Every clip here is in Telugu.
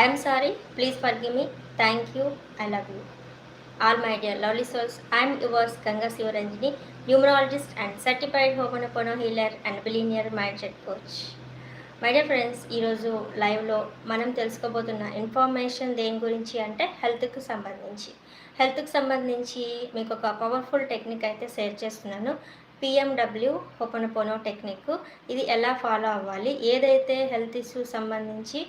I'm sorry please forgive me thank you I love you all my dear lovely souls I'm yours Ganga Sivaranjani numerologist and certified Ho'oponopono healer and billionaire mind set coach my dear friends ఈరోజు లైవ్లో మనం తెలుసుకోబోతున్న ఇన్ఫర్మేషన్ దేని గురించి అంటే హెల్త్కి సంబంధించి. హెల్త్కి సంబంధించి మీకు ఒక పవర్ఫుల్ టెక్నిక్ అయితే షేర్ చేస్తున్నాను. పిఎండబ్ల్యూ హోపనపోనో టెక్నిక్ ఇది ఎలా ఫాలో అవ్వాలి? ఏదైతే హెల్త్ ఇష్యూ సంబంధించి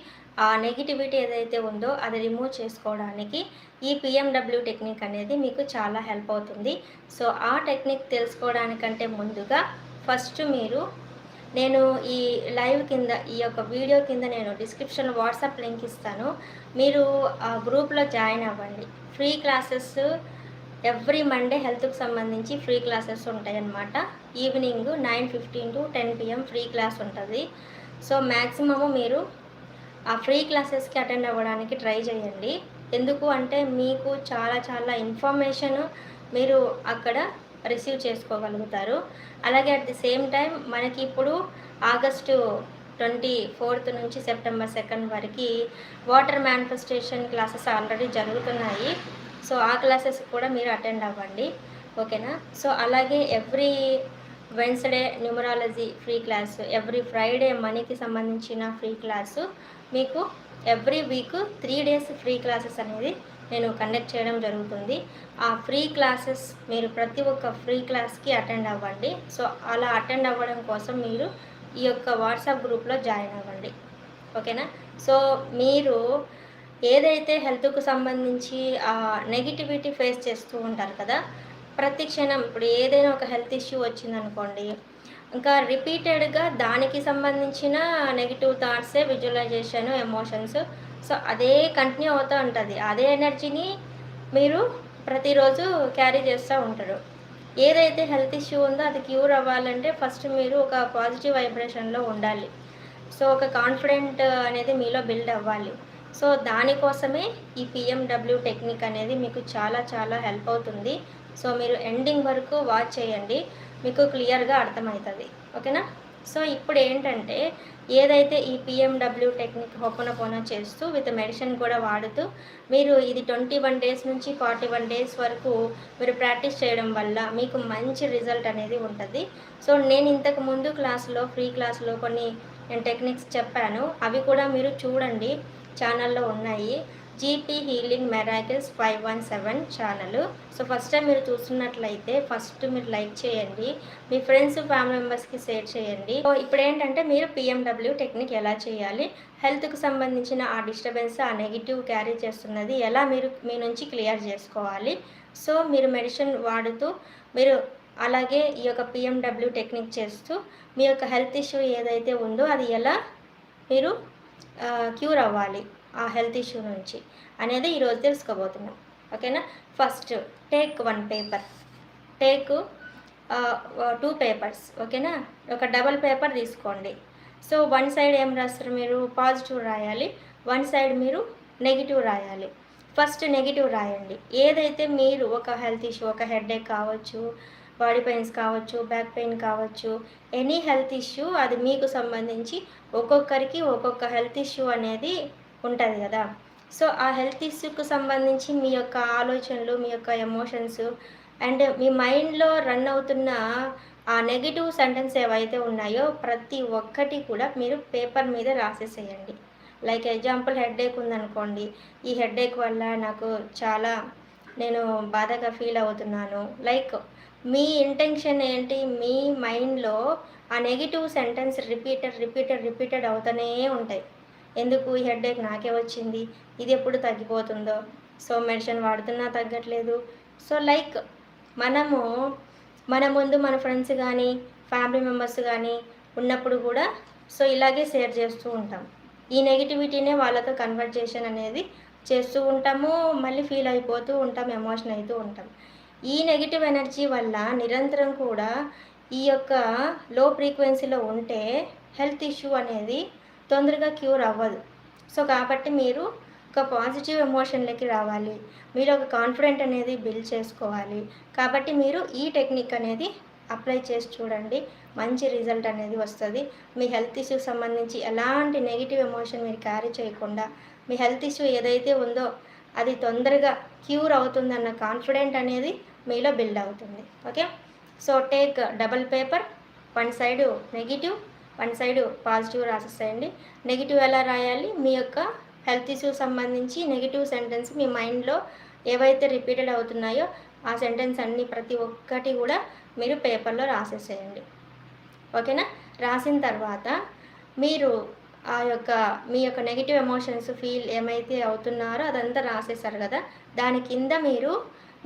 ఆ నెగిటివిటీ ఏదైతే ఉందో అది రిమూవ్ చేసుకోవడానికి ఈ పిఎండబ్ల్యూ టెక్నిక్ అనేది మీకు చాలా హెల్ప్ అవుతుంది. సో ఆ టెక్నిక్ తెలుసుకోవడానికంటే ముందుగా ఫస్ట్ మీరు నేను ఈ లైవ్ కింద ఈ యొక్క వీడియో కింద నేను డిస్క్రిప్షన్ వాట్సాప్ లింక్ ఇస్తాను. మీరు ఆ గ్రూప్లో జాయిన్ అవ్వండి. ఫ్రీ క్లాసెస్ ఎవ్రీ మండే హెల్త్కి సంబంధించి ఫ్రీ క్లాసెస్ ఉంటాయన్నమాట. Evening nine fifteen to ten PM free class ఉంటుంది. సో మ్యాక్సిమము మీరు ఆ ఫ్రీ క్లాసెస్కి అటెండ్ అవ్వడానికి ట్రై చేయండి. ఎందుకు అంటే మీకు చాలా చాలా ఇన్ఫర్మేషన్ మీరు అక్కడ రిసీవ్ చేసుకోగలుగుతారు. అలాగే అట్ ది సేమ్ టైం మనకి ఇప్పుడు ఆగస్టు ట్వంటీ ఫోర్త్ నుంచి సెప్టెంబర్ సెకండ్ వరకు వాటర్ మేనిఫెస్టేషన్ క్లాసెస్ ఆల్రెడీ జరుగుతున్నాయి. సో ఆ క్లాసెస్ కూడా మీరు అటెండ్ అవ్వండి. ఓకేనా? సో అలాగే every Wednesday numerology free class every Friday మనీకి సంబంధించిన ఫ్రీ క్లాసు మీకు every week three days free classes అనేది నేను కండక్ట్ చేయడం జరుగుతుంది. ఆ ఫ్రీ క్లాసెస్ మీరు ప్రతి ఒక్క ఫ్రీ క్లాస్కి అటెండ్ అవ్వండి. సో అలా అటెండ్ అవ్వడం కోసం మీరు ఈ యొక్క వాట్సాప్ గ్రూప్లో జాయిన్ అవ్వండి. ఓకేనా సో మీరు ఏదైతే హెల్త్కు సంబంధించి నెగిటివిటీ ఫేస్ చేస్తూ ఉంటారు కదా ప్రతి క్షణం ఇప్పుడు ఏదైనా ఒక హెల్త్ ఇష్యూ వచ్చిందనుకోండి ఇంకా రిపీటెడ్గా దానికి సంబంధించిన నెగిటివ్ థాట్సే విజువలైజేషన్ ఎమోషన్స్ సో అదే కంటిన్యూ అవుతూ ఉంటుంది. అదే ఎనర్జీని మీరు ప్రతిరోజు క్యారీ చేస్తూ ఉంటారు. ఏదైతే హెల్త్ ఇష్యూ ఉందో అది క్యూర్ అవ్వాలంటే ఫస్ట్ మీరు ఒక పాజిటివ్ వైబ్రేషన్లో ఉండాలి. సో ఒక కాన్ఫిడెంట్ అనేది మీలో బిల్డ్ అవ్వాలి. సో దానికోసమే ఈ పిఎండబ్ల్యూ టెక్నిక్ అనేది మీకు చాలా చాలా హెల్ప్ అవుతుంది. సో మీరు ఎండింగ్ వరకు వాచ్ చేయండి. మీకు క్లియర్గా అర్థమవుతుంది. ఓకేనా? సో ఇప్పుడు ఏంటంటే ఏదైతే ఈ పిఎండబ్ల్యూ టెక్నిక్ హోపనపోన చేస్తూ విత్ మెడిసిన్ కూడా వాడుతూ మీరు ఇది ట్వంటీ వన్ డేస్ నుంచి ఫార్టీ వన్ డేస్ వరకు మీరు ప్రాక్టీస్ చేయడం వల్ల మీకు మంచి రిజల్ట్ అనేది ఉంటుంది. సో నేను ఇంతకు ముందు క్లాస్లో ఫ్రీ క్లాస్లో కొన్ని నేను టెక్నిక్స్ చెప్పాను. అవి కూడా మీరు చూడండి. ఛానల్లో ఉన్నాయి. GP healing miracles five one seven channel so first time మీరు చూస్తున్నట్లయితే ఫస్ట్ మీరు లైక్ చేయండి. మీ ఫ్రెండ్స్ ఫ్యామిలీ మెంబర్స్కి షేర్ చేయండి. సో ఇప్పుడు ఏంటంటే మీరు పిఎండబ్ల్యూ టెక్నిక్ ఎలా చేయాలి హెల్త్కి సంబంధించిన ఆ డిస్టర్బెన్స్ ఆ నెగిటివ్ క్యారీ చేస్తున్నది ఎలా మీరు మీ నుంచి క్లియర్ చేసుకోవాలి. సో మీరు మెడిసిన్ వాడుతూ మీరు అలాగే ఈ యొక్క పిఎండబ్ల్యూ టెక్నిక్ చేస్తూ మీ యొక్క హెల్త్ ఇష్యూ ఏదైతే ఉందో అది ఎలా మీరు క్యూర్ అవ్వాలి. ఆ హెల్త్ ఇష్యూ నుంచి అనేది ఈరోజు తెలుసుకోబోతున్నాం. ఓకేనా? First take one paper. Take two papers. ఓకేనా? ఒక డబల్ పేపర్ తీసుకోండి. సో వన్ సైడ్ ఏం రాస్తారు మీరు? పాజిటివ్ రాయాలి. వన్ సైడ్ మీరు నెగిటివ్ రాయాలి. ఫస్ట్ నెగిటివ్ రాయండి. ఏదైతే మీరు ఒక హెల్త్ ఇష్యూ ఒక హెడేక్ కావచ్చు బాడీ పెయిన్స్ కావచ్చు బ్యాక్ పెయిన్ కావచ్చు ఎనీ హెల్త్ ఇష్యూ అది మీకు సంబంధించి ఒక్కొక్కరికి ఒక్కొక్క హెల్త్ ఇష్యూ అనేది ఉంటుంది కదా. సో ఆ హెల్త్ ఇష్యూకి సంబంధించి మీ యొక్క ఆలోచనలు మీ యొక్క ఎమోషన్స్ అండ్ మీ మైండ్లో రన్ అవుతున్న ఆ నెగిటివ్ సెంటెన్స్ ఏవైతే ఉన్నాయో ప్రతి ఒక్కటి కూడా మీరు పేపర్ మీద రాసేసేయండి. లైక్ ఎగ్జాంపుల్ హెడేక్ ఉందనుకోండి. ఈ హెడేక్ వల్ల నాకు చాలా నేను బాధగా ఫీల్ అవుతున్నాను. లైక్ మీ ఇంటెన్షన్ ఏంటి? మీ మైండ్లో ఆ negative sentence repeated repeated repeated అవుతూనే ఉంటాయి. ఎందుకు ఈ హెడేక్ నాకే వచ్చింది? ఇది ఎప్పుడు తగ్గిపోతుందో? సో మెడిసిన్ వాడుతున్నా తగ్గట్లేదు. సో లైక్ మనము మన ముందు మన ఫ్రెండ్స్ కానీ ఫ్యామిలీ మెంబర్స్ కానీ ఉన్నప్పుడు కూడా సో ఇలాగే షేర్ చేస్తూ ఉంటాం. ఈ నెగిటివిటీనే వాళ్ళతో కన్వర్జేషన్ అనేది చేస్తూ ఉంటాము మళ్ళీ ఫీల్ అయిపోతూ ఉంటాం ఎమోషన్ అవుతూ ఉంటాం. ఈ నెగిటివ్ ఎనర్జీ వల్ల నిరంతరం కూడా ఈ యొక్క లో ఫ్రీక్వెన్సీలో ఉంటే హెల్త్ ఇష్యూ అనేది తొందరగా క్యూర్ అవ్వదు. సో కాబట్టి మీరు ఒక పాజిటివ్ ఎమోషన్లకి రావాలి. మీరు ఒక కాన్ఫిడెంట్ అనేది బిల్డ్ చేసుకోవాలి. కాబట్టి మీరు ఈ టెక్నిక్ అనేది అప్లై చేసి చూడండి. మంచి రిజల్ట్ అనేది వస్తుంది. మీ హెల్త్ ఇష్యూకి సంబంధించి ఎలాంటి నెగిటివ్ ఎమోషన్ మీరు క్యారీ చేయకుండా మీ హెల్త్ ఇష్యూ ఏదైతే ఉందో అది తొందరగా క్యూర్ అవుతుందన్న కాన్ఫిడెంట్ అనేది మీలో బిల్డ్ అవుతుంది. Okay? So take double paper one side negative one side positive రాసేసేయండి negative ఎలా రాయాలి? మీ యొక్క హెల్త్ ఇష్యూ సంబంధించి నెగిటివ్ సెంటెన్స్ మీ మైండ్లో ఏవైతే రిపీటెడ్ అవుతున్నాయో ఆ సెంటెన్స్ అన్నీ ప్రతి ఒక్కటి కూడా మీరు పేపర్లో రాసేసేయండి. ఓకేనా? రాసిన తర్వాత మీరు ఆ యొక్క మీ యొక్క నెగిటివ్ ఎమోషన్స్ ఫీల్ ఏమైతే అవుతున్నారో అదంతా రాసేసారు కదా? దాని కింద మీరు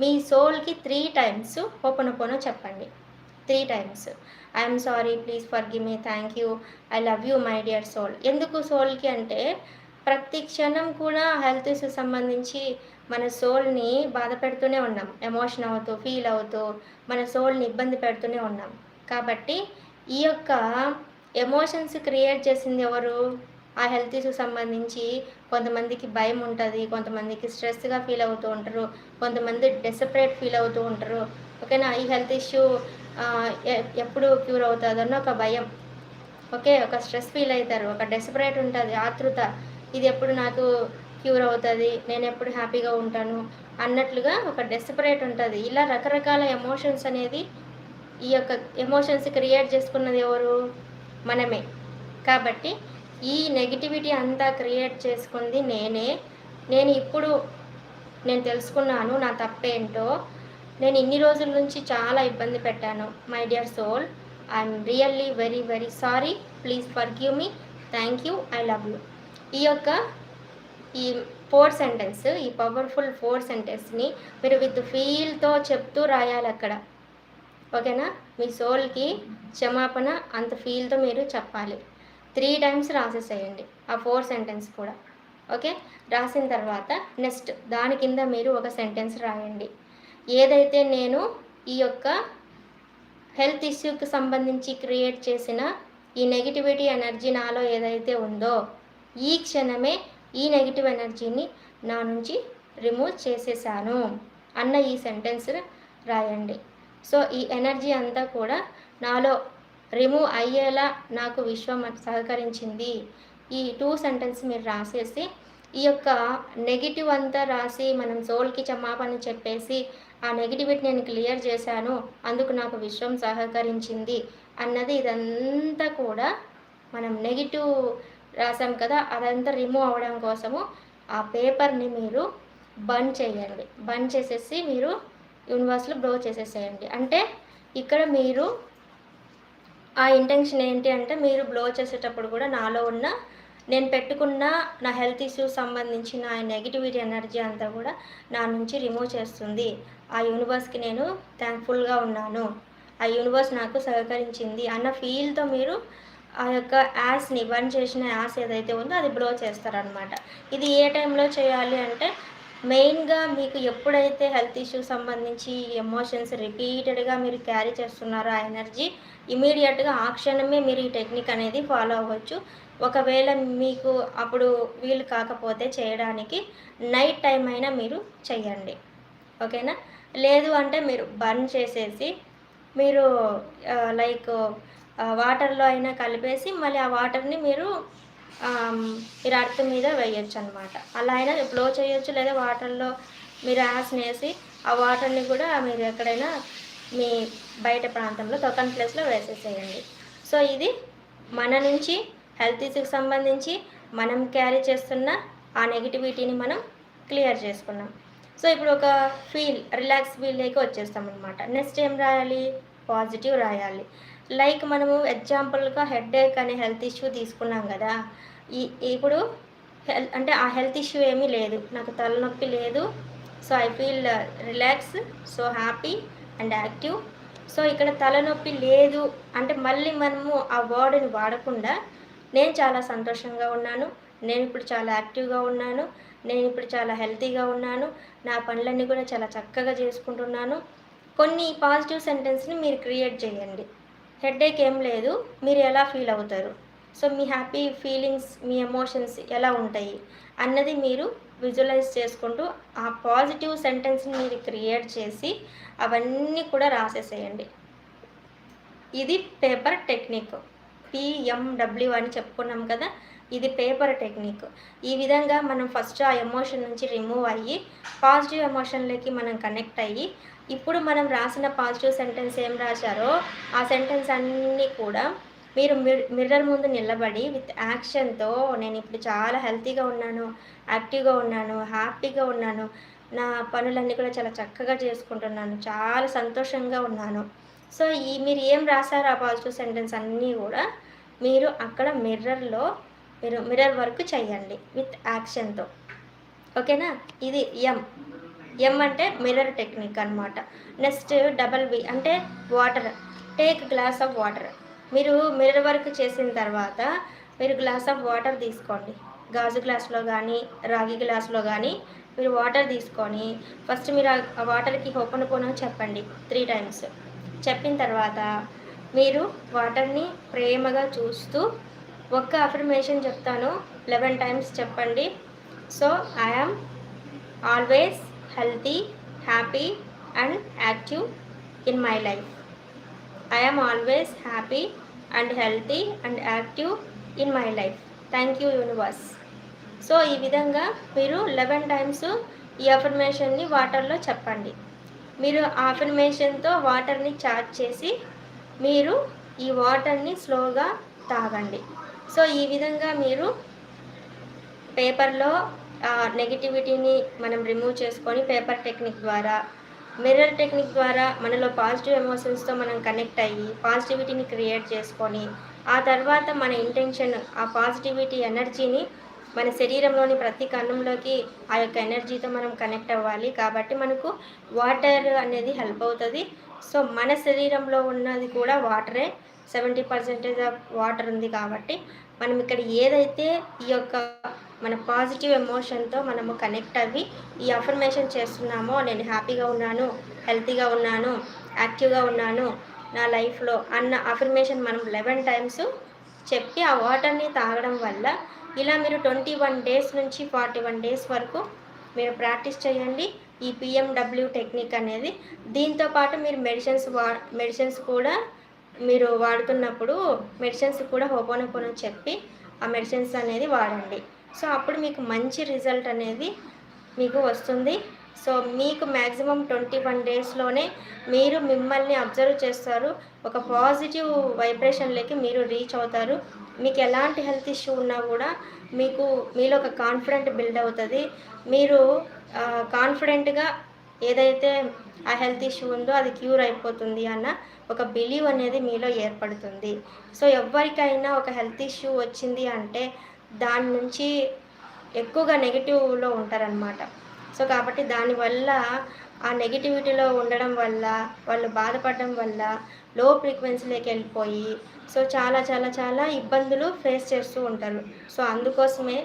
మీ సోల్కి త్రీ టైమ్స్ ఓపెన్ ఓపెన్ చెప్పండి. Three times I'm sorry please forgive me thank you I love you my dear soul ఎందుకు సోల్కి అంటే ప్రతి క్షణం కూడా హెల్త్ ఇష్యూ సంబంధించి మన సోల్ని బాధ పెడుతూనే ఉన్నాం. ఎమోషన్ అవుతూ ఫీల్ అవుతూ మన సోల్ని ఇబ్బంది పెడుతూనే ఉన్నాం. కాబట్టి ఈ యొక్క ఎమోషన్స్ క్రియేట్ చేసింది ఎవరు? ఆ హెల్త్ ఇష్యూ సంబంధించి కొంతమందికి భయం ఉంటుంది కొంతమందికి స్ట్రెస్గా ఫీల్ అవుతూ ఉంటారు కొంతమంది డెసపరేట్ ఫీల్ అవుతూ ఉంటారు. ఓకేనా? ఈ హెల్త్ ఇష్యూ ఎప్పుడు క్యూర్ అవుతుందన్న ఒక భయం. ఓకే? ఒక స్ట్రెస్ ఫీల్ అవుతారు ఒక డెస్పరేట్ ఉంటుంది. ఆతృత. ఇది ఎప్పుడు నాకు క్యూర్ అవుతుంది. నేను ఎప్పుడు హ్యాపీగా ఉంటాను అన్నట్లుగా ఒక డెస్పరేట్ ఉంటుంది. ఇలా రకరకాల ఎమోషన్స్ అనేది ఈ యొక్క ఎమోషన్స్ క్రియేట్ చేసుకున్నది ఎవరు? మనమే. కాబట్టి ఈ నెగిటివిటీ అంతా క్రియేట్ చేసుకుంది నేనే. నేను ఇప్పుడు నేను తెలుసుకున్నాను నా తప్పేంటో. నేను ఇన్ని రోజుల నుంచి చాలా ఇబ్బంది పెట్టాను. My dear soul I'm really very very sorry please forgive me thank you I love you ఈ యొక్క ఈ ఫోర్ సెంటెన్స్ ఈ పవర్ఫుల్ ఫోర్ సెంటెన్స్ని మీరు విత్ ఫీల్తో చెప్తూ రాయాలి అక్కడ. ఓకేనా? మీ సోల్కి క్షమాపణ అంత ఫీల్తో మీరు చెప్పాలి. త్రీ టైమ్స్ రాసేసేయండి ఆ ఫోర్ సెంటెన్స్ కూడా. ఓకే? రాసిన తర్వాత నెక్స్ట్ దాని కింద మీరు ఒక సెంటెన్స్ రాయండి. ఏదైతే నేను ఈ యొక్క హెల్త్ ఇష్యూకి సంబంధించి క్రియేట్ చేసిన ఈ నెగిటివిటీ ఎనర్జీ నాలో ఏదైతే ఉందో ఈ క్షణమే ఈ నెగిటివ్ ఎనర్జీని నా నుంచి రిమూవ్ చేసేసాను అన్న ఈ సెంటెన్స్ రాయండి. సో ఈ ఎనర్జీ అంతా కూడా నాలో రిమూవ్ అయ్యేలా నాకు విశ్వం సహకరించింది. ఈ టూ సెంటెన్స్ మీరు రాసేసి ఈ యొక్క నెగిటివ్ అంతా రాసి మనం సోల్కి క్షమాపణ చెప్పేసి ఆ నెగిటివిటీ నేను క్లియర్ చేశాను. అందుకు నాకు విశ్వం సహకరించింది అన్నది ఇదంతా కూడా మనం నెగిటివ్ రాసాం కదా అదంతా రిమూవ్ అవ్వడం కోసము ఆ పేపర్ని మీరు బంద్ చేయండి. బంద్ చేసేసి మీరు యూనివర్స్లో బ్లో చేసేసేయండి. అంటే ఇక్కడ మీరు ఆ ఇంటెన్షన్ ఏంటి అంటే మీరు బ్లో చేసేటప్పుడు కూడా నాలో ఉన్న నేను పెట్టుకున్న నా హెల్త్ ఇష్యూస్ సంబంధించిన నెగిటివిటీ ఎనర్జీ అంతా కూడా నా నుంచి రిమూవ్ చేస్తుంది. ఆ యూనివర్స్కి నేను థ్యాంక్ఫుల్గా ఉన్నాను. ఆ యూనివర్స్ నాకు సహకరించింది. అన్న ఫీల్తో మీరు ఆ యొక్క యాస్ని బర్న్ చేసిన యాస్ ఏదైతే ఉందో అది బ్లో చేస్తారనమాట ఇది ఏ టైంలో చేయాలి అంటే మెయిన్గా మీకు ఎప్పుడైతే హెల్త్ ఇష్యూ సంబంధించి ఎమోషన్స్ రిపీటెడ్గా మీరు క్యారీ చేస్తున్నారో ఆ ఎనర్జీ ఇమీడియట్గా ఆ క్షణమే మీరు ఈ టెక్నిక్ అనేది ఫాలో అవ్వచ్చు. ఒకవేళ మీకు అప్పుడు వీలు కాకపోతే చేయడానికి నైట్ టైం అయినా మీరు చేయండి. ఓకేనా లేదు అంటే మీరు బర్న్ చేసేసి మీరు లైక్ వాటర్లో అయినా కలిపేసి మళ్ళీ ఆ వాటర్ని మీరు మీరు అర్థం మీద వేయచ్చు అనమాట అలా అయినా బ్లో చేయొచ్చు లేదా వాటర్లో మీరు యాస్ని వేసి ఆ వాటర్ని కూడా మీరు ఎక్కడైనా మీ బయట ప్రాంతంలో తొక్కని ప్లేస్లో వేసేసేయండి. సో ఇది మన నుంచి హెల్త్ ఇష్యూకి సంబంధించి మనం క్యారీ చేస్తున్న ఆ నెగిటివిటీని మనం క్లియర్ చేసుకున్నాం. సో ఇప్పుడు ఒక ఫీల్ రిలాక్స్ ఫీల్లోకి వచ్చేస్తాం అనమాట నెక్స్ట్ ఏం రాయాలి? పాజిటివ్ రాయాలి. లైక్ మనము ఎగ్జాంపుల్గా హెడ్ ఏక్ అనే హెల్త్ ఇష్యూ తీసుకున్నాం కదా. ఈ ఇప్పుడు హెల్ అంటే ఆ హెల్త్ ఇష్యూ ఏమీ లేదు. నాకు తలనొప్పి లేదు. So I feel relax so happy and active so ఇక్కడ తలనొప్పి లేదు. అంటే మళ్ళీ మనము ఆ వర్డ్ని వాడకుండా నేను చాలా సంతోషంగా ఉన్నాను. నేను ఇప్పుడు చాలా యాక్టివ్గా ఉన్నాను. నేను ఇప్పుడు చాలా హెల్తీగా ఉన్నాను. నా పనులన్నీ కూడా చాలా చక్కగా చేసుకుంటున్నాను. కొన్ని పాజిటివ్ సెంటెన్స్ని మీరు క్రియేట్ చేయండి. హెడ్ఏక్ ఏం లేదు. మీరు ఎలా ఫీల్ అవుతారు? సో మీ హ్యాపీ ఫీలింగ్స్ మీ ఎమోషన్స్ ఎలా ఉంటాయి? అన్నది మీరు విజువలైజ్ చేసుకుంటూ ఆ పాజిటివ్ సెంటెన్స్ని మీరు క్రియేట్ చేసి అవన్నీ కూడా రాసేసేయండి. ఇది పేపర్ టెక్నిక్. పిఎండబ్ల్యూ అని చెప్పుకున్నాం కదా. ఇది పేపర్ టెక్నిక్. ఈ విధంగా మనం ఫస్ట్ ఆ ఎమోషన్ నుంచి రిమూవ్ అయ్యి పాజిటివ్ ఎమోషన్లోకి మనం కనెక్ట్ అయ్యి ఇప్పుడు మనం రాసిన పాజిటివ్ సెంటెన్స్ ఏం రాశారో ఆ సెంటెన్స్ అన్నీ కూడా మీరు మిర్రర్ ముందు నిలబడి విత్ యాక్షన్తో నేను ఇప్పుడు చాలా హెల్తీగా ఉన్నాను యాక్టివ్గా ఉన్నాను హ్యాపీగా ఉన్నాను నా పనులన్నీ కూడా చాలా చక్కగా చేసుకుంటున్నాను చాలా సంతోషంగా ఉన్నాను. సో ఈ మీరు ఏం రాశారో ఆ పాజిటివ్ సెంటెన్స్ అన్నీ కూడా మీరు అక్కడ మిర్రర్లో మీరు మిర్రర్ వర్క్ చేయండి విత్ యాక్షన్తో. ఓకేనా? ఇది ఎం ఎం అంటే మిర్రర్ టెక్నిక్ అనమాట నెక్స్ట్ డబల్ బి అంటే water. Take glass of water. మీరు మిర్రర్ వర్క్ చేసిన తర్వాత మీరు గ్లాస్ ఆఫ్ వాటర్ తీసుకోండి. గాజు గ్లాస్లో కానీ రాగి గ్లాస్లో కానీ మీరు వాటర్ తీసుకొని ఫస్ట్ మీరు ఆ వాటర్కి ఓపెన్ పోనో చెప్పండి త్రీ టైమ్స్. చెప్పిన తర్వాత మీరు వాటర్ని ప్రేమగా చూస్తూ ఒక్క అఫర్మేషన్ చెప్తాను. లెవెన్ టైమ్స్ చెప్పండి. So I'm always healthy happy and active in my life I'm always happy and healthy and active in my life thank you universe so ఈ విధంగా మీరు లెవెన్ టైమ్స్ ఈ అఫర్మేషన్ని వాటర్లో చెప్పండి. మీరు ఆ అఫర్మేషన్తో వాటర్ని చార్జ్ చేసి మీరు ఈ వాటర్ని స్లోగా తాగండి. సో ఈ విధంగా మీరు పేపర్లో నెగిటివిటీని మనం రిమూవ్ చేసుకొని పేపర్ టెక్నిక్ ద్వారా మిర్రర్ టెక్నిక్ ద్వారా మనలో పాజిటివ్ ఎమోషన్స్తో మనం కనెక్ట్ అయ్యి పాజిటివిటీని క్రియేట్ చేసుకొని ఆ తర్వాత మన ఇంటెన్షన్ ఆ పాజిటివిటీ ఎనర్జీని మన శరీరంలోని ప్రతి కన్నంలోకి ఆ యొక్క ఎనర్జీతో మనం కనెక్ట్ అవ్వాలి. కాబట్టి మనకు వాటర్ అనేది హెల్ప్ అవుతుంది. సో మన శరీరంలో ఉన్నది కూడా వాటరే సెవెంటీ పర్సెంటేజ్ ఆఫ్ వాటర్ ఉంది కాబట్టి మనం ఇక్కడ ఏదైతే ఈ యొక్క మన పాజిటివ్ ఎమోషన్తో మనము కనెక్ట్ అవ్వి ఈ అఫర్మేషన్ చేస్తున్నామో నేను హ్యాపీగా ఉన్నాను హెల్తీగా ఉన్నాను యాక్టివ్గా ఉన్నాను నా లైఫ్లో అన్న అఫర్మేషన్ మనం లెవెన్ టైమ్స్ చెప్పి ఆ వాటర్ని తాగడం వల్ల ఇలా మీరు ట్వంటీ వన్ డేస్ నుంచి ఫార్టీ వన్ డేస్ వరకు మీరు ప్రాక్టీస్ చేయండి. ఈ పిఎండబ్ల్యూ టెక్నిక్ అనేది దీంతో పాటు మీరు మెడిసిన్స్ వా మెడిసిన్స్ కూడా మీరు వాడుతున్నప్పుడు మెడిసిన్స్ కూడా హోపోనోపోనో చెప్పి ఆ మెడిసిన్స్ అనేది వాడండి. సో అప్పుడు మీకు మంచి రిజల్ట్ అనేది మీకు వస్తుంది. సో మీకు మ్యాక్సిమం ట్వంటీ వన్ డేస్లోనే మీరు మిమ్మల్ని అబ్జర్వ్ చేస్తారు. ఒక పాజిటివ్ వైబ్రేషన్లోకి మీరు రీచ్ అవుతారు. మీకు ఎలాంటి హెల్త్ ఇష్యూ ఉన్నా కూడా మీకు మీలో ఒక కాన్ఫిడెంట్ బిల్డ్ అవుతుంది. మీరు కాన్ఫిడెంట్గా ఏదైతే ఆ హెల్త్ ఇష్యూ ఉందో అది క్యూర్ అయిపోతుంది అన్న ఒక బిలీవ్ అనేది మీలో ఏర్పడుతుంది. సో ఎవరికైనా ఒక హెల్త్ ఇష్యూ వచ్చింది అంటే దాని నుంచి ఎక్కువగా నెగిటివ్లో ఉంటారనమాట సో కాబట్టి దానివల్ల ఆ నెగిటివిటీలో ఉండడం వల్ల వాళ్ళు బాధపడడం వల్ల లో ఫ్రీక్వెన్సీలోకి వెళ్ళిపోయి సో చాలా చాలా చాలా ఇబ్బందులు ఫేస్ చేస్తూ ఉంటారు. సో అందుకోసమే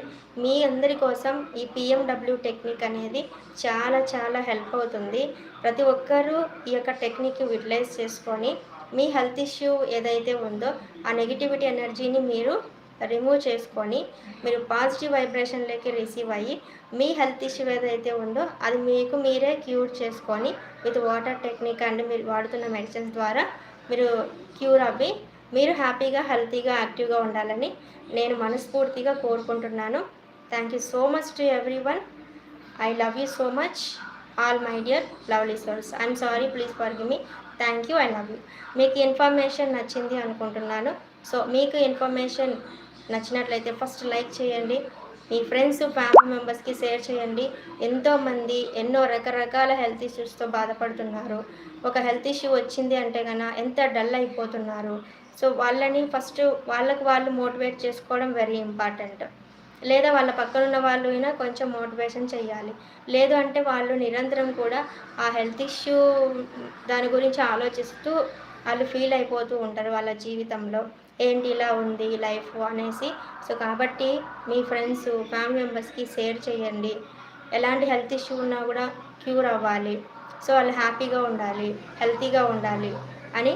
మీ అందరి కోసం ఈ పిఎండబ్ల్యూ టెక్నిక్ అనేది చాలా చాలా హెల్ప్ అవుతుంది. ప్రతి ఒక్కరూ ఈ యొక్క టెక్నిక్ యూటిలైజ్ చేసుకొని మీ హెల్త్ ఇష్యూ ఏదైతే ఉందో ఆ నెగిటివిటీ ఎనర్జీని మీరు రిమూవ్ చేసుకొని మీరు పాజిటివ్ వైబ్రేషన్లోకి రిసీవ్ అయ్యి మీ హెల్త్ ఇష్యూ ఏదైతే ఉందో అది మీకు మీరే క్యూర్ చేసుకొని విత్ వాటర్ టెక్నిక్ అండ్ మీరు వాడుతున్న మెడిసిన్స్ ద్వారా మీరు క్యూర్ అవ్వి మీరు హ్యాపీగా హెల్తీగా యాక్టివ్గా ఉండాలని నేను మనస్ఫూర్తిగా కోరుకుంటున్నాను. Thank you so much to everyone I love you so much all my dear lovely souls I'm sorry please forgive me thank you I love you మీకు ఇన్ఫర్మేషన్ నచ్చింది అనుకుంటున్నాను. సో మీకు ఇన్ఫర్మేషన్ నచ్చినట్లయితే ఫస్ట్ లైక్ చేయండి. మీ ఫ్రెండ్స్ ఫ్యామిలీ మెంబర్స్కి షేర్ చేయండి. ఎంతోమంది ఎన్నో రకరకాల హెల్త్ ఇష్యూస్తో బాధపడుతున్నారు. ఒక హెల్త్ ఇష్యూ వచ్చింది అంటే కన్నా ఎంత డల్ అయిపోతున్నారు. సో వాళ్ళని ఫస్ట్ వాళ్ళకు వాళ్ళు మోటివేట్ చేసుకోవడం వెరీ ఇంపార్టెంట్. లేదా వాళ్ళ పక్కన ఉన్న వాళ్ళు అయినా కొంచెం మోటివేషన్ చేయాలి లేదు అంటే వాళ్ళు నిరంతరం కూడా ఆ హెల్త్ ఇష్యూ దాని గురించి ఆలోచిస్తూ వాళ్ళు ఫీల్ అయిపోతూ ఉంటారు వాళ్ళ జీవితంలో. ఏంటి ఇలా ఉంది లైఫ్ అనేసి. సో కాబట్టి మీ ఫ్రెండ్స్ ఫ్యామిలీ మెంబర్స్కి షేర్ చేయండి. ఎలాంటి హెల్త్ ఇష్యూ ఉన్నా కూడా క్యూర్ అవ్వాలి. సో వాళ్ళు హ్యాపీగా ఉండాలి హెల్తీగా ఉండాలి అని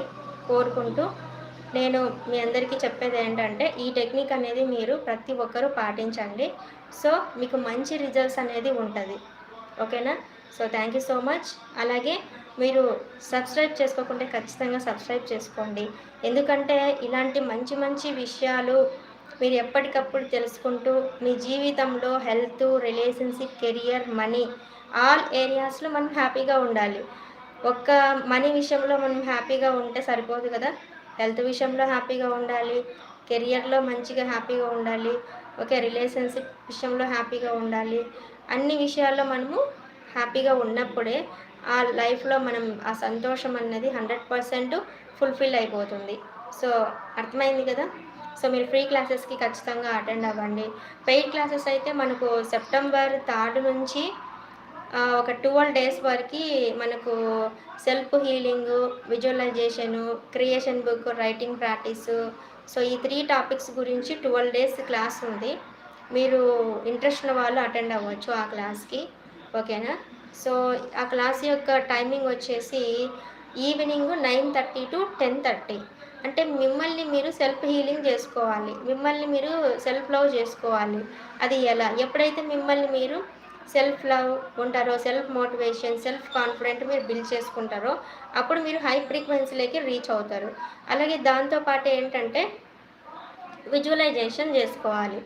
కోరుకుంటూ నేను మీ అందరికీ చెప్పేది ఏంటంటే ఈ టెక్నిక్ అనేది మీరు ప్రతి ఒక్కరూ పాటించండి. సో మీకు మంచి రిజల్ట్స్ అనేది ఉంటుంది. ఓకేనా? So thank you so much. అలాగే మీరు సబ్స్క్రైబ్ చేసుకోకుంటే ఖచ్చితంగా సబ్స్క్రైబ్ చేసుకోండి. ఎందుకంటే ఇలాంటి మంచి మంచి విషయాలు మీరు ఎప్పటికప్పుడు తెలుసుకుంటూ మీ జీవితంలో health relationship career money all ఏరియాస్లో మనం హ్యాపీగా ఉండాలి. ఒక్క మనీ విషయంలో మనం హ్యాపీగా ఉంటే సరిపోదు కదా? హెల్త్ విషయంలో హ్యాపీగా ఉండాలి కెరియర్లో మంచిగా హ్యాపీగా ఉండాలి ఓకే రిలేషన్షిప్ విషయంలో హ్యాపీగా ఉండాలి. అన్ని విషయాల్లో మనము హ్యాపీగా ఉన్నప్పుడే ఆ లైఫ్లో మనం ఆ సంతోషం అన్నది హండ్రెడ్ పర్సెంట్ ఫుల్ఫిల్ అయిపోతుంది. సో అర్థమైంది కదా? సో మీరు ఫ్రీ క్లాసెస్కి ఖచ్చితంగా అటెండ్ అవ్వండి. పెయిడ్ క్లాసెస్ అయితే మనకు సెప్టెంబర్ థర్డ్ నుంచి ఒక ట్వెల్వ్ డేస్ వరకు మనకు self healing visualisation creation book writing practice. So ఈ త్రీ టాపిక్స్ గురించి ట్వెల్వ్ డేస్ క్లాస్ ఉంది. మీరు ఇంట్రెస్ట్ ఉన్న వాళ్ళు అటెండ్ అవ్వచ్చు ఆ క్లాస్కి. ఓకేనా? సో ఆ క్లాస్ యొక్క టైమింగ్ వచ్చేసి evening nine thirty to ten thirty. అంటే మిమ్మల్ని మీరు సెల్ఫ్ హీలింగ్ చేసుకోవాలి. మిమ్మల్ని మీరు సెల్ఫ్ లవ్ చేసుకోవాలి. అది ఎలా? ఎప్పుడైతే మిమ్మల్ని మీరు సెల్ఫ్ లవ్ ఉంటారో సెల్ఫ్ మోటివేషన్ సెల్ఫ్ కాన్ఫిడెంట్ మీరు బిల్డ్ చేసుకుంటారో అప్పుడు మీరు హై ఫ్రీక్వెన్సీలోకి రీచ్ అవుతారు. అలాగే దాంతోపాటు ఏంటంటే విజువలైజేషన్ చేసుకోవాలి.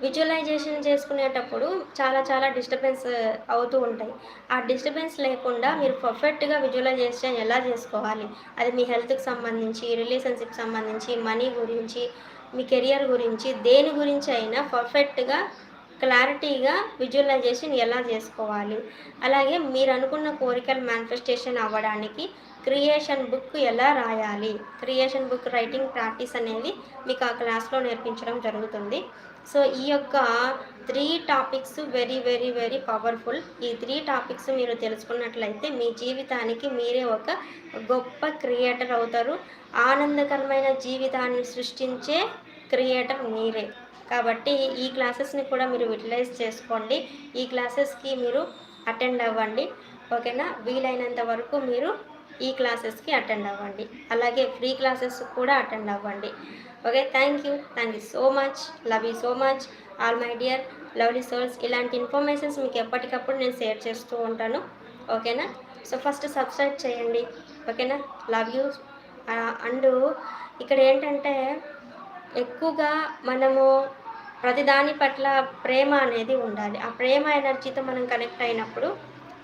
విజువలైజేషన్ చేసుకునేటప్పుడు చాలా చాలా డిస్టర్బెన్స్ అవుతూ ఉంటాయి. ఆ డిస్టర్బెన్స్ లేకుండా మీరు పర్ఫెక్ట్గా విజువలైజేషన్ ఎలా చేసుకోవాలి? అది మీ హెల్త్కి సంబంధించి రిలేషన్షిప్ సంబంధించి మనీ గురించి మీ కెరియర్ గురించి దేని గురించి అయినా పర్ఫెక్ట్గా క్లారిటీగా విజువలైజేషన్ ఎలా చేసుకోవాలి? అలాగే మీరు అనుకున్న కోరికలు మేనిఫెస్టేషన్ అవ్వడానికి క్రియేషన్ బుక్ ఎలా రాయాలి? క్రియేషన్ బుక్ రైటింగ్ ప్రాక్టీస్ అనేది మీకు ఆ క్లాస్లో నేర్పించడం జరుగుతుంది. సో ఈ యొక్క three topics very very very powerful ఈ త్రీ టాపిక్స్ మీరు తెలుసుకున్నట్లయితే మీ జీవితానికి మీరే ఒక గొప్ప క్రియేటర్ అవుతారు. ఆనందకరమైన జీవితాన్ని సృష్టించే క్రియేటర్ మీరే. కాబట్టి ఈ క్లాసెస్ని కూడా మీరు యూటిలైజ్ చేసుకోండి. ఈ క్లాసెస్కి మీరు అటెండ్ అవ్వండి. ఓకేనా? వీలైనంత వరకు మీరు ఈ క్లాసెస్కి అటెండ్ అవ్వండి. అలాగే ఫ్రీ క్లాసెస్ కూడా అటెండ్ అవ్వండి. Okay? Thank you thank you so much love you so much all my dear lovely souls ఇలాంటి ఇన్ఫర్మేషన్స్ మీకు ఎప్పటికప్పుడు నేను షేర్ చేస్తూ ఉంటాను. ఓకేనా? సో ఫస్ట్ సబ్స్క్రైబ్ చేయండి. ఓకేనా? లవ్ యూ అండ్ ఇక్కడ ఏంటంటే ఎక్కువగా మనము ప్రతిదాని పట్ల ప్రేమ అనేది ఉండాలి. ఆ ప్రేమ ఎనర్జీతో మనం కనెక్ట్ అయినప్పుడు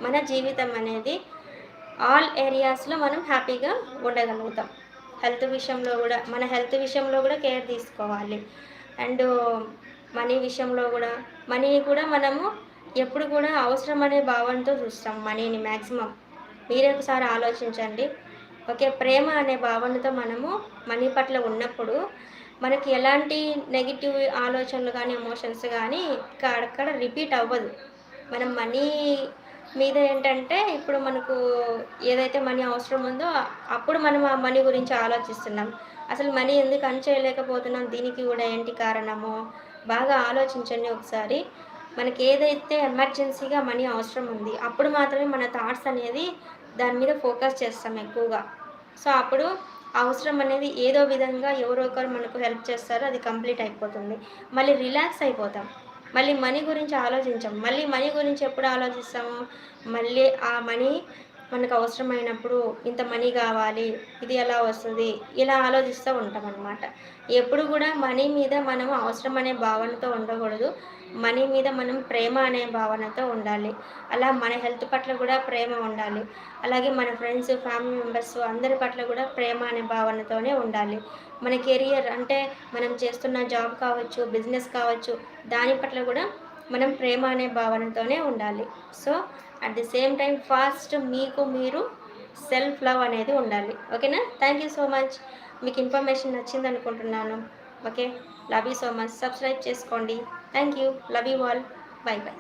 మన జీవితం అనేది ఆల్ ఏరియాస్లో మనం హ్యాపీగా ఉండగలుగుతాం. హెల్త్ విషయంలో కూడా మన హెల్త్ విషయంలో కూడా కేర్ తీసుకోవాలి. అండ్ మనీ విషయంలో కూడా మనీ కూడా మనము ఎప్పుడు కూడా అవసరం అనే భావనతో చూస్తాం మనీని మ్యాక్సిమం మీరే ఒకసారి ఆలోచించండి. ఓకే ప్రేమ అనే భావనతో మనము మనీ పట్ల ఉన్నప్పుడు మనకి ఎలాంటి నెగిటివ్ ఆలోచనలు కానీ ఎమోషన్స్ కానీ అక్కడ రిపీట్ అవ్వదు. మనం మనీ మీద ఏంటంటే ఇప్పుడు మనకు ఏదైతే మనీ అవసరం ఉందో అప్పుడు మనం ఆ మనీ గురించి ఆలోచిస్తున్నాం. అసలు మనీ ఎందుకు అనిచేయలేకపోతున్నాం దీనికి కూడా ఏంటి కారణము? బాగా ఆలోచించండి ఒకసారి. మనకి ఏదైతే ఎమర్జెన్సీగా మనీ అవసరం ఉంది అప్పుడు మాత్రమే మన థాట్స్ అనేది దాని మీద ఫోకస్ చేస్తాం ఎక్కువగా. సో అప్పుడు అవసరం అనేది ఏదో విధంగా ఎవరో ఒకరు మనకు హెల్ప్ చేస్తారో అది కంప్లీట్ అయిపోతుంది. మళ్ళీ రిలాక్స్ అయిపోతాం. మళ్ళీ మనీ గురించి ఆలోచించాం. మళ్ళీ మనీ గురించి ఎప్పుడు ఆలోచిస్తాము? మళ్ళీ ఆ మనీ మనకు అవసరమైనప్పుడు ఇంత మనీ కావాలి ఇది ఎలా వస్తుంది ఇలా ఆలోచిస్తూ ఉంటాం అనమాట ఎప్పుడు కూడా మనీ మీద మనం అవసరం అనే భావనతో ఉండకూడదు. మనీ మీద మనం ప్రేమ అనే భావనతో ఉండాలి. అలా మన హెల్త్ పట్ల కూడా ప్రేమ ఉండాలి. అలాగే మన ఫ్రెండ్స్ ఫ్యామిలీ మెంబర్స్ అందరి పట్ల కూడా ప్రేమ అనే భావనతోనే ఉండాలి. మన కెరియర్ అంటే మనం చేస్తున్న జాబ్ కావచ్చు బిజినెస్ కావచ్చు దాని పట్ల కూడా మనం ప్రేమ అనే భావనతోనే ఉండాలి. So at the same time fast మీకు మీరు సెల్ఫ్ లవ్ అనేది ఉండాలి. ఓకేనా థ్యాంక్ యూ సో మచ్ మీకు ఇన్ఫర్మేషన్ నచ్చింది అనుకుంటున్నాను. Okay love you so much subscribe చేసుకోండి. Thank you love you all bye bye